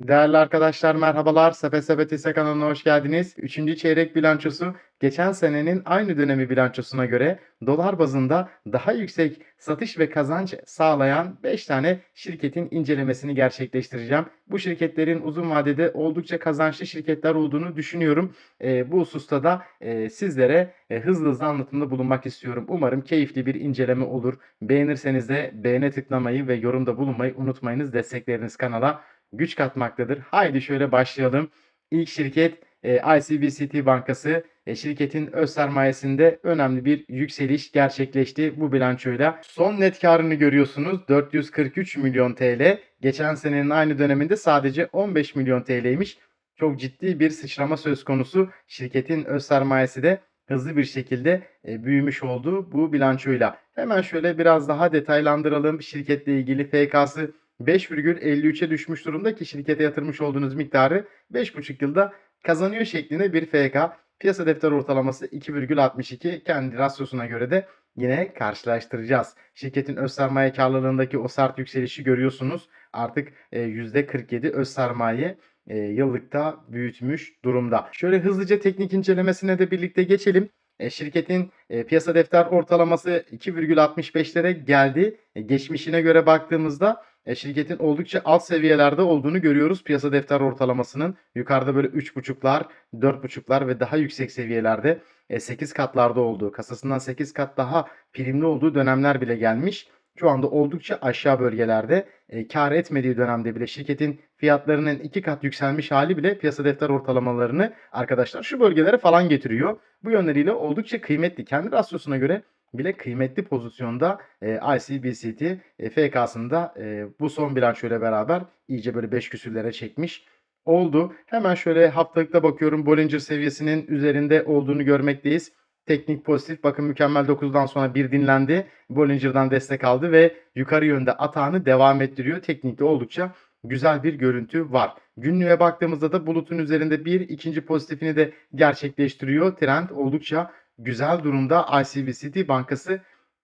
Değerli arkadaşlar merhabalar. Sepet Sepet kanalına hoş geldiniz. Üçüncü çeyrek bilançosu geçen senenin aynı dönemi bilançosuna göre dolar bazında daha yüksek satış ve kazanç sağlayan 5 tane şirketin incelemesini gerçekleştireceğim. Bu şirketlerin uzun vadede oldukça kazançlı şirketler olduğunu düşünüyorum. Eee, bu hususta da eee, sizlere e, hızlı hızlı anlatımda bulunmak istiyorum. Umarım keyifli bir inceleme olur. Beğenirseniz de beğene tıklamayı ve yorumda bulunmayı unutmayınız. Destekleriniz kanala güç katmaktadır. Haydi şöyle başlayalım. İlk şirket e, ICBCT Bankası. E, şirketin öz sermayesinde önemli bir yükseliş gerçekleşti bu bilançoyla. Son net karını görüyorsunuz 443 milyon TL. Geçen senenin aynı döneminde sadece 15 milyon TL'ymiş. Çok ciddi bir sıçrama söz konusu. Şirketin öz sermayesi de hızlı bir şekilde e, büyümüş oldu bu bilançoyla. Hemen şöyle biraz daha detaylandıralım. Şirketle ilgili FK'sı 5,53'e düşmüş durumda ki şirkete yatırmış olduğunuz miktarı 5,5 yılda kazanıyor şeklinde bir FK. Piyasa defter ortalaması 2,62 kendi rasyosuna göre de yine karşılaştıracağız. Şirketin öz sermaye karlılığındaki o sert yükselişi görüyorsunuz. Artık e, %47 öz sermaye e, yıllıkta büyütmüş durumda. Şöyle hızlıca teknik incelemesine de birlikte geçelim. E, şirketin e, piyasa defter ortalaması 2,65'lere geldi. E, geçmişine göre baktığımızda e, şirketin oldukça alt seviyelerde olduğunu görüyoruz. Piyasa defter ortalamasının yukarıda böyle 3,5'lar, 4,5'lar ve daha yüksek seviyelerde e, 8 katlarda olduğu, kasasından 8 kat daha primli olduğu dönemler bile gelmiş. Şu anda oldukça aşağı bölgelerde e, kar etmediği dönemde bile şirketin fiyatlarının 2 kat yükselmiş hali bile piyasa defter ortalamalarını arkadaşlar şu bölgelere falan getiriyor. Bu yönleriyle oldukça kıymetli. Kendi rasyosuna göre bile kıymetli pozisyonda e, ICBCT e, FK'sında e, bu son bilançoyla beraber iyice böyle 5 küsürlere çekmiş oldu. Hemen şöyle haftalıkta bakıyorum Bollinger seviyesinin üzerinde olduğunu görmekteyiz. Teknik pozitif bakın mükemmel 9'dan sonra bir dinlendi. Bollinger'dan destek aldı ve yukarı yönde atağını devam ettiriyor. Teknikte oldukça güzel bir görüntü var. Günlüğe baktığımızda da bulutun üzerinde bir ikinci pozitifini de gerçekleştiriyor. Trend oldukça güzel durumda ICBCT Bankası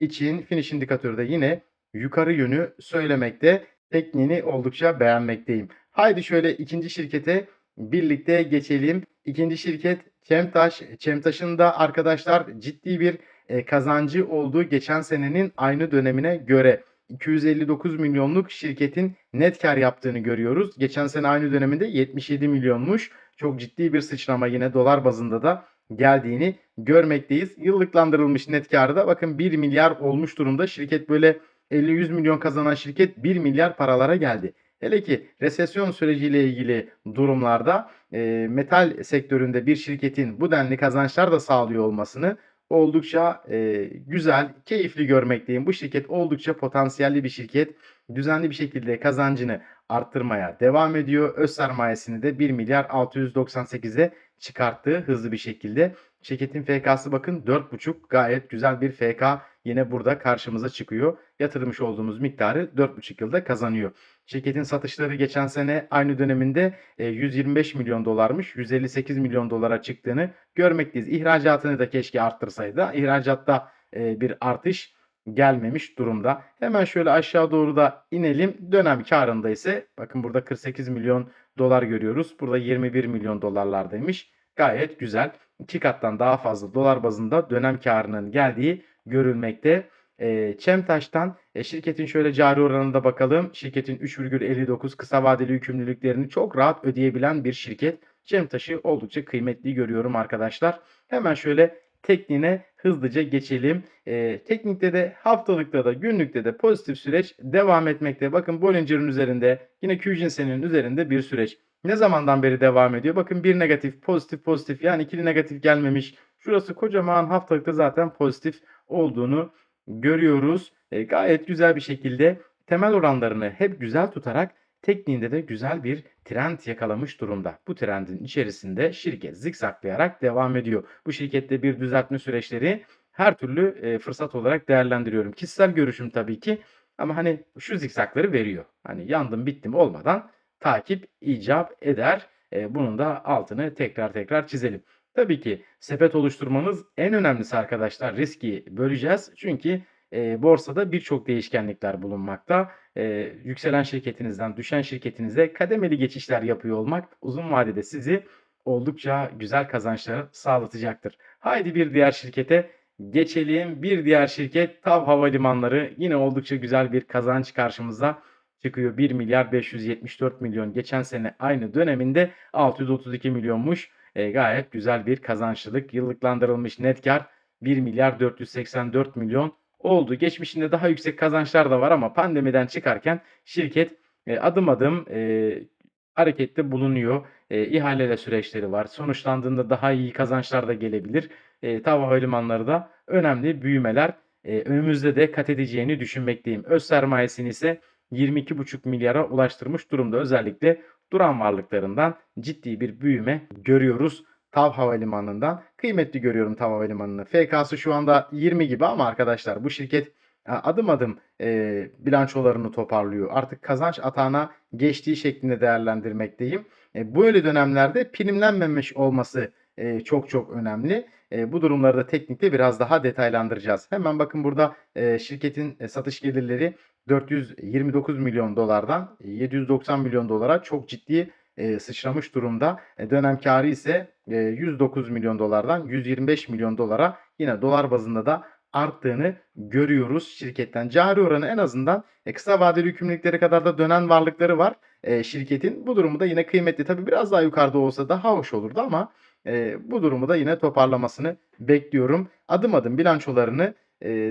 için finish indikatörü de yine yukarı yönü söylemekte. Tekniğini oldukça beğenmekteyim. Haydi şöyle ikinci şirkete birlikte geçelim. İkinci şirket Çemtaş. Çemtaş'ın da arkadaşlar ciddi bir e, kazancı olduğu geçen senenin aynı dönemine göre 259 milyonluk şirketin net kar yaptığını görüyoruz. Geçen sene aynı döneminde 77 milyonmuş. Çok ciddi bir sıçrama yine dolar bazında da geldiğini görmekteyiz. Yıllıklandırılmış net karı da bakın 1 milyar olmuş durumda. Şirket böyle 50-100 milyon kazanan şirket 1 milyar paralara geldi. Hele ki resesyon süreciyle ilgili durumlarda e, metal sektöründe bir şirketin bu denli kazançlar da sağlıyor olmasını oldukça e, güzel, keyifli görmekteyim. Bu şirket oldukça potansiyelli bir şirket. Düzenli bir şekilde kazancını arttırmaya devam ediyor. Öz sermayesini de 1 milyar 698'e çıkarttığı hızlı bir şekilde. Şirketin FK'sı bakın 4,5 gayet güzel bir FK yine burada karşımıza çıkıyor. Yatırmış olduğumuz miktarı 4,5 yılda kazanıyor. Şirketin satışları geçen sene aynı döneminde e, 125 milyon dolarmış. 158 milyon dolara çıktığını görmekteyiz. İhracatını da keşke arttırsaydı. İhracatta e, bir artış gelmemiş durumda. Hemen şöyle aşağı doğru da inelim. Dönem karında ise bakın burada 48 milyon dolar görüyoruz. Burada 21 milyon dolarlardaymış. Gayet güzel. İki kattan daha fazla dolar bazında dönem karının geldiği görülmekte. E, Çemtaş'tan e, şirketin şöyle cari oranında bakalım. Şirketin 3,59 kısa vadeli yükümlülüklerini çok rahat ödeyebilen bir şirket. Çemtaş'ı oldukça kıymetli görüyorum arkadaşlar. Hemen şöyle tekniğine hızlıca geçelim. E, teknikte de haftalıkta da günlükte de pozitif süreç devam etmekte. Bakın Bollinger'ın üzerinde yine Qcinsen'in üzerinde bir süreç. Ne zamandan beri devam ediyor? Bakın bir negatif, pozitif, pozitif yani ikili negatif gelmemiş. Şurası kocaman haftalıkta zaten pozitif olduğunu görüyoruz. E, gayet güzel bir şekilde temel oranlarını hep güzel tutarak tekniğinde de güzel bir trend yakalamış durumda. Bu trendin içerisinde şirket zikzaklayarak devam ediyor. Bu şirkette bir düzeltme süreçleri her türlü e, fırsat olarak değerlendiriyorum. Kişisel görüşüm tabii ki ama hani şu zikzakları veriyor. Hani yandım bittim olmadan takip icap eder. E, bunun da altını tekrar tekrar çizelim. Tabii ki sepet oluşturmanız en önemlisi arkadaşlar. Riski böleceğiz. Çünkü eee, borsada birçok değişkenlikler bulunmakta. Eee, yükselen şirketinizden düşen şirketinize kademeli geçişler yapıyor olmak uzun vadede sizi oldukça güzel kazançlar sağlatacaktır. Haydi bir diğer şirkete geçelim. Bir diğer şirket TAV Havalimanları. Yine oldukça güzel bir kazanç karşımıza çıkıyor. 1 milyar 574 milyon. Geçen sene aynı döneminde 632 milyonmuş. Eee, gayet güzel bir kazançlılık. Yıllıklandırılmış net kâr 1 milyar 484 milyon oldu. Geçmişinde daha yüksek kazançlar da var ama pandemiden çıkarken şirket, eee, adım adım, eee, harekette bulunuyor. Eee, ihale süreçleri var. Sonuçlandığında daha iyi kazançlar da gelebilir. Eee, TAV Havalimanları da önemli büyümeler, eee, önümüzde de kat edeceğini düşünmekteyim. Öz sermayesini ise 22,5 milyara ulaştırmış durumda. Özellikle duran varlıklarından ciddi bir büyüme görüyoruz TAV Havalimanı'ndan. Kıymetli görüyorum TAV Havalimanı'nı. FK'sı şu anda 20 gibi ama arkadaşlar bu şirket a adım adım, eee, bilançolarını toparlıyor. Artık kazanç atağına geçtiği şeklinde değerlendirmekteyim. Eee, böyle dönemlerde primlenmemiş olması, eee, çok çok önemli. Eee, bu durumları da teknikte biraz daha detaylandıracağız. Hemen bakın burada, eee, şirketin, eee, satış gelirleri $429 milyon dolardan $790 milyon dolara çok ciddi, eee, sıçramış durumda. E, dönem kârı ise, eee, $109 milyon dolardan $125 milyon dolara yine dolar bazında da arttığını görüyoruz şirketten. Cari oranı en azından, e, kısa vadeli yükümlülüklere kadar da dönen varlıkları var, eee, şirketin. Bu durumu da yine kıymetli. Tabii biraz daha yukarıda olsa daha hoş olurdu ama, eee, bu durumu da yine toparlamasını bekliyorum. Adım adım bilançolarını,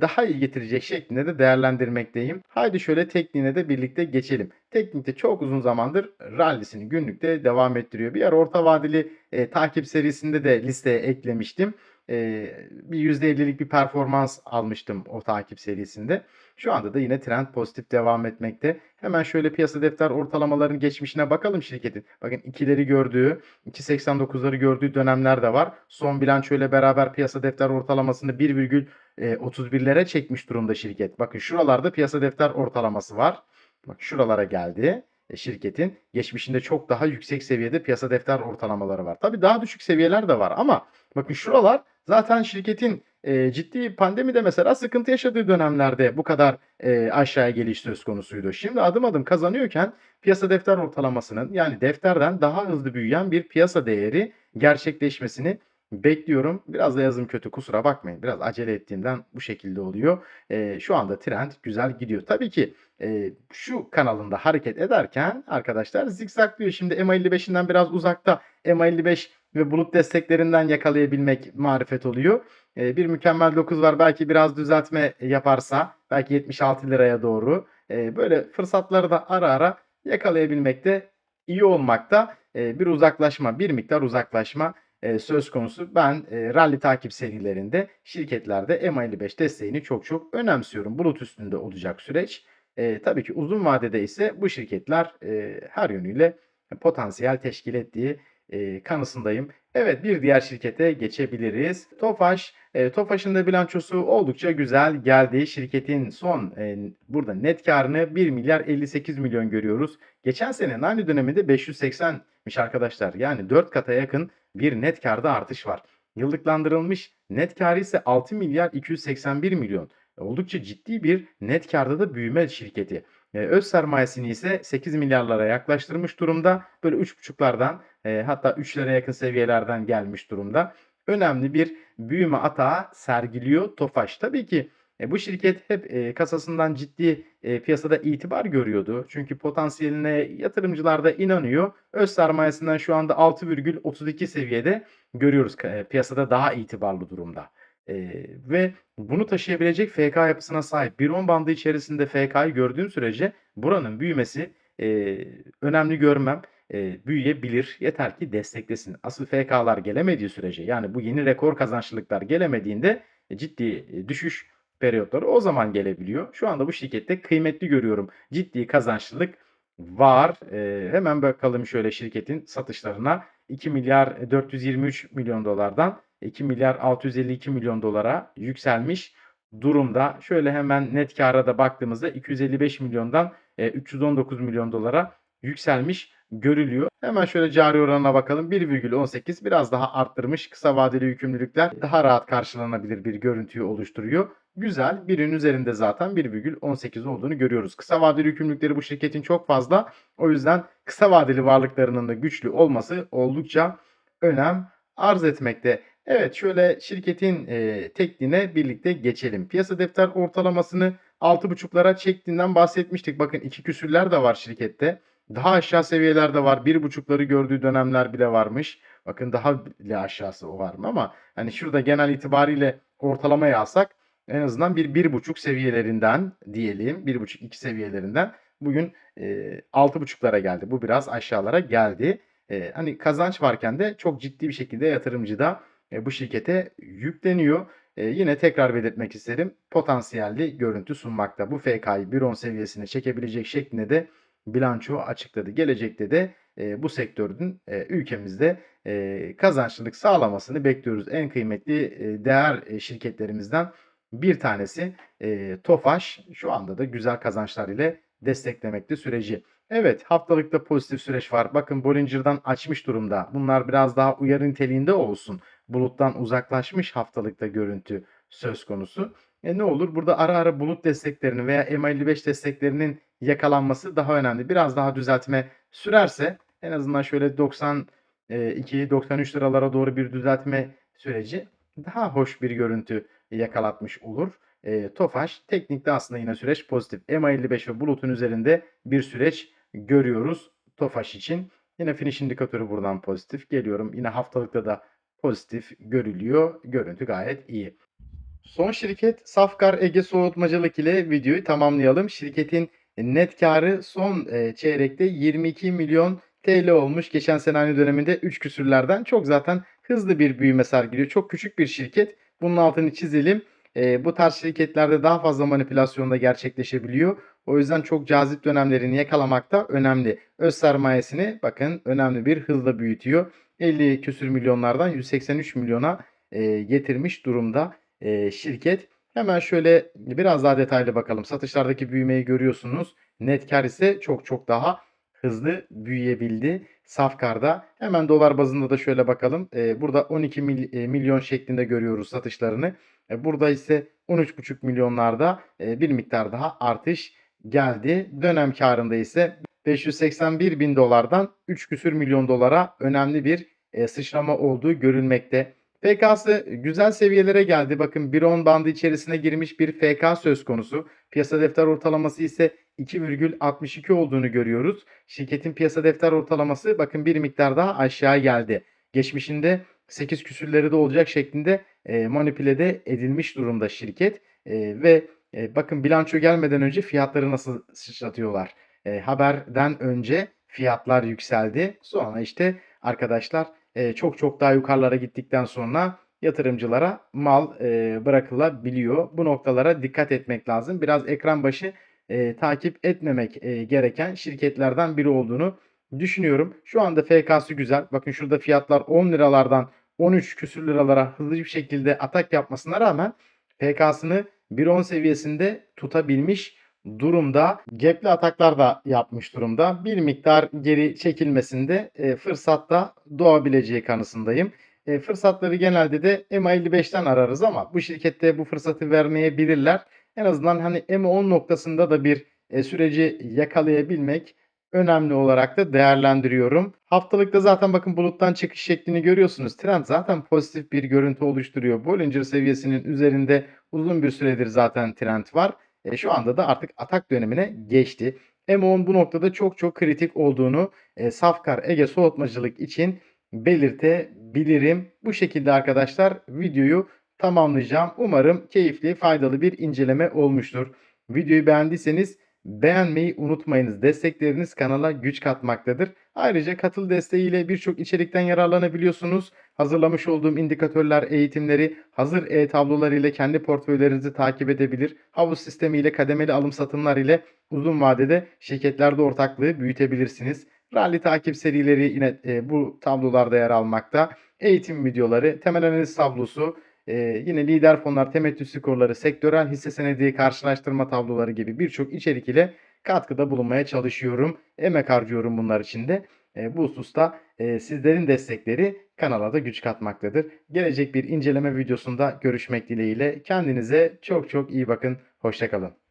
daha iyi getirecek şeklinde de değerlendirmekteyim. Haydi şöyle tekniğine de birlikte geçelim. Teknikte çok uzun zamandır rallisini günlükte devam ettiriyor. Bir ara orta vadeli, eee, takip serisinde de listeye eklemiştim. Eee, bir %50'lik bir performans almıştım o takip serisinde. Şu anda da yine trend pozitif devam etmekte. Hemen şöyle piyasa defter ortalamalarının geçmişine bakalım şirketin. Bakın 2'leri gördüğü, 2.89'ları gördüğü dönemler de var. Son bilançoyla beraber piyasa defter ortalamasını 1,31'lere çekmiş durumda şirket. Bakın şuralarda piyasa defter ortalaması var. Bak şuralara geldi, eee, şirketin. Geçmişinde çok daha yüksek seviyede piyasa defter ortalamaları var. Tabii daha düşük seviyeler de var ama bakın şuralar zaten şirketin, eee, ciddi pandemide mesela sıkıntı yaşadığı dönemlerde bu kadar, eee, aşağıya geliş söz konusuydu. Şimdi adım adım kazanıyorken piyasa defter ortalamasının yani defterden daha hızlı büyüyen bir piyasa değeri gerçekleşmesini bekliyorum. Biraz da yazım kötü kusura bakmayın. Biraz acele ettiğimden bu şekilde oluyor. Eee, şu anda trend güzel gidiyor. Tabii ki, eee, şu kanalında hareket ederken arkadaşlar zigzaglıyor. Şimdi EMA55'inden biraz uzakta. EMA55 ve bulut desteklerinden yakalayabilmek marifet oluyor. Eee, bir mükemmel 9 var. Belki biraz düzeltme yaparsa belki $76'ya doğru, eee, böyle fırsatları da ara ara yakalayabilmek de iyi olmakta. Eee, bir uzaklaşma, bir miktar uzaklaşma, eee, söz konusu. Ben, eee, ralli takip serilerinde şirketlerde EMA55 desteğini çok çok önemsiyorum. Bulut üstünde olacak süreç. Eee, tabii ki uzun vadede ise bu şirketler, eee, her yönüyle potansiyel teşkil ettiği, eee, kanısındayım. Evet, bir diğer şirkete geçebiliriz. Tofaş, eee, Tofaş'ın da bilançosu oldukça güzel geldi. Şirketin son, eee, burada net kârını 1 milyar 58 milyon görüyoruz. Geçen senenin aynı döneminde 580'miş arkadaşlar. Yani 4 kata yakın bir net kârda artış var. Yıllıklandırılmış net kârı ise 6 milyar 281 milyon. Oldukça ciddi bir net kârda da büyüme şirketi. Öz sermayesini ise 8 milyarlara yaklaştırmış durumda. Böyle 3,5'lardan, eee, hatta 3'lere yakın seviyelerden gelmiş durumda. Önemli bir büyüme atağı sergiliyor Tofaş. Tabii ki, eee, bu şirket hep, eee, kasasından ciddi, eee, piyasada itibar görüyordu. Çünkü potansiyeline yatırımcılar da inanıyor. Öz sermayesinden şu anda 6,32 seviyede görüyoruz eee, piyasada daha itibarlı durumda. Eee, ve bunu taşıyabilecek FK yapısına sahip. 1.10 bandı içerisinde FK'yı gördüğüm sürece buranın büyümesi, eee, önemli görmem. Eee, büyüyebilir. Yeter ki desteklesin. Asıl FK'lar gelemediği sürece yani bu yeni rekor kazançlılıklar gelemediğinde e, ciddi, eee, düşüş periyotları o zaman gelebiliyor. Şu anda bu şirkette kıymetli görüyorum. Ciddi kazançlılık var. Eee, hemen bakalım şöyle şirketin satışlarına. 2 milyar 423 milyon dolardan 2 milyar 652 milyon dolara yükselmiş durumda. Şöyle hemen net kâra da baktığımızda 255 milyondan, eee, 319 milyon dolara yükselmiş görülüyor. Hemen şöyle cari oranına bakalım. 1,18 biraz daha arttırmış. Kısa vadeli yükümlülükler daha rahat karşılanabilir bir görüntüyü oluşturuyor. Güzel. Birin üzerinde zaten 1,18 olduğunu görüyoruz. Kısa vadeli yükümlülükleri bu şirketin çok fazla. O yüzden kısa vadeli varlıklarının da güçlü olması oldukça önem arz etmekte. Evet şöyle şirketin e, tekniğine birlikte geçelim. Piyasa defter ortalamasını 6.5'lara çektiğinden bahsetmiştik. Bakın iki küsürler de var şirkette. Daha aşağı seviyelerde var. 1.5'ları gördüğü dönemler bile varmış. Bakın daha bile aşağısı o var mı ama hani şurada genel itibariyle ortalamaya alsak en azından bir 1.5 seviyelerinden diyelim. 1.5-2 seviyelerinden bugün e, 6.5'lara geldi. Bu biraz aşağılara geldi. E, hani kazanç varken de çok ciddi bir şekilde yatırımcı da e, bu şirkete yükleniyor. E, yine tekrar belirtmek isterim. Potansiyelli görüntü sunmakta. Bu FK'yı 1.10 seviyesine çekebilecek şeklinde de bilanço açıkladı. Gelecekte de e, bu sektörün e, ülkemizde e, kazançlılık sağlamasını bekliyoruz. En kıymetli e, değer e, şirketlerimizden bir tanesi e, Tofaş şu anda da güzel kazançlar ile desteklemekte süreci. Evet haftalıkta pozitif süreç var. Bakın Bollinger'dan açmış durumda. Bunlar biraz daha uyarı niteliğinde olsun. Buluttan uzaklaşmış haftalıkta görüntü söz konusu. E ne olur? Burada ara ara bulut desteklerinin veya MA55 desteklerinin yakalanması daha önemli. Biraz daha düzeltme sürerse en azından şöyle 92-93 liralara doğru bir düzeltme süreci daha hoş bir görüntü yakalatmış olur. E, Tofaş teknikte aslında yine süreç pozitif. MA55 ve bulutun üzerinde bir süreç görüyoruz Tofaş için. Yine finish indikatörü buradan pozitif. Geliyorum yine haftalıkta da pozitif görülüyor. Görüntü gayet iyi. Son şirket Safkar Ege Soğutmacılık ile videoyu tamamlayalım. Şirketin net karı son e, çeyrekte 22 milyon TL olmuş. Geçen sene aynı döneminde 3 küsürlerden çok zaten hızlı bir büyüme sergiliyor. Çok küçük bir şirket. Bunun altını çizelim. E, bu tarz şirketlerde daha fazla manipülasyon da gerçekleşebiliyor. O yüzden çok cazip dönemlerini yakalamak da önemli. Öz sermayesini bakın önemli bir hızla büyütüyor. 50 küsür milyonlardan 183 milyona e, getirmiş durumda e, şirket. Hemen şöyle biraz daha detaylı bakalım. Satışlardaki büyümeyi görüyorsunuz. Net kar ise çok çok daha hızlı büyüyebildi. Safkar'da. Hemen dolar bazında da şöyle bakalım. E, burada 12 mil, e, milyon şeklinde görüyoruz satışlarını. E, burada ise 13,5 milyonlarda e, bir miktar daha artış geldi. Dönem karında ise 581 bin dolardan 3 küsür milyon dolara önemli bir e, sıçrama olduğu görülmekte. FK'sı güzel seviyelere geldi. Bakın 1.10 bandı içerisine girmiş bir FK söz konusu. Piyasa defter ortalaması ise 2,62 olduğunu görüyoruz. Şirketin piyasa defter ortalaması bakın bir miktar daha aşağı geldi. Geçmişinde 8 küsürleri de olacak şeklinde e, manipüle de edilmiş durumda şirket. E, ve e, bakın bilanço gelmeden önce fiyatları nasıl sıçratıyorlar. Haberden önce fiyatlar yükseldi. Sonra işte arkadaşlar çok çok daha yukarılara gittikten sonra yatırımcılara mal e, bırakılabiliyor. Bu noktalara dikkat etmek lazım. Biraz ekran başı takip etmemek gereken şirketlerden biri olduğunu düşünüyorum. Şu anda FK'sı güzel. Bakın şurada fiyatlar 10 liralardan 13 küsür liralara hızlı bir şekilde atak yapmasına rağmen FK'sını 1.10 seviyesinde tutabilmiş durumda. Gap'li ataklar da yapmış durumda. Bir miktar geri çekilmesinde e, fırsatta doğabileceği kanısındayım. E, fırsatları genelde de MA55'ten ararız ama bu şirkette bu fırsatı vermeyebilirler. En azından hani MA10 noktasında da bir e, süreci yakalayabilmek önemli olarak da değerlendiriyorum. Haftalıkta zaten bakın buluttan çıkış şeklini görüyorsunuz. Trend zaten pozitif bir görüntü oluşturuyor. Bollinger seviyesinin üzerinde uzun bir süredir zaten trend var. E, şu anda da artık atak dönemine geçti. M10 bu noktada çok çok kritik olduğunu e, Safkar Ege soğutmacılık için belirtebilirim. Bu şekilde arkadaşlar videoyu tamamlayacağım. Umarım keyifli, faydalı bir inceleme olmuştur. Videoyu beğendiyseniz beğenmeyi unutmayınız. Destekleriniz kanala güç katmaktadır. Ayrıca katıl desteğiyle birçok içerikten yararlanabiliyorsunuz. Hazırlamış olduğum indikatörler, eğitimleri, hazır e-tablolar ile kendi portföylerinizi takip edebilir. Havuz sistemi ile kademeli alım satımlar ile uzun vadede şirketlerde ortaklığı büyütebilirsiniz. Rally takip serileri yine e, bu tablolarda yer almakta. Eğitim videoları, temel analiz tablosu, ee, yine lider fonlar, temettü skorları, sektörel hisse senedi karşılaştırma tabloları gibi birçok içerik ile katkıda bulunmaya çalışıyorum. Emek harcıyorum bunlar için de. E, bu hususta e, sizlerin destekleri kanala da güç katmaktadır. Gelecek bir inceleme videosunda görüşmek dileğiyle. Kendinize çok çok iyi bakın. Hoşçakalın.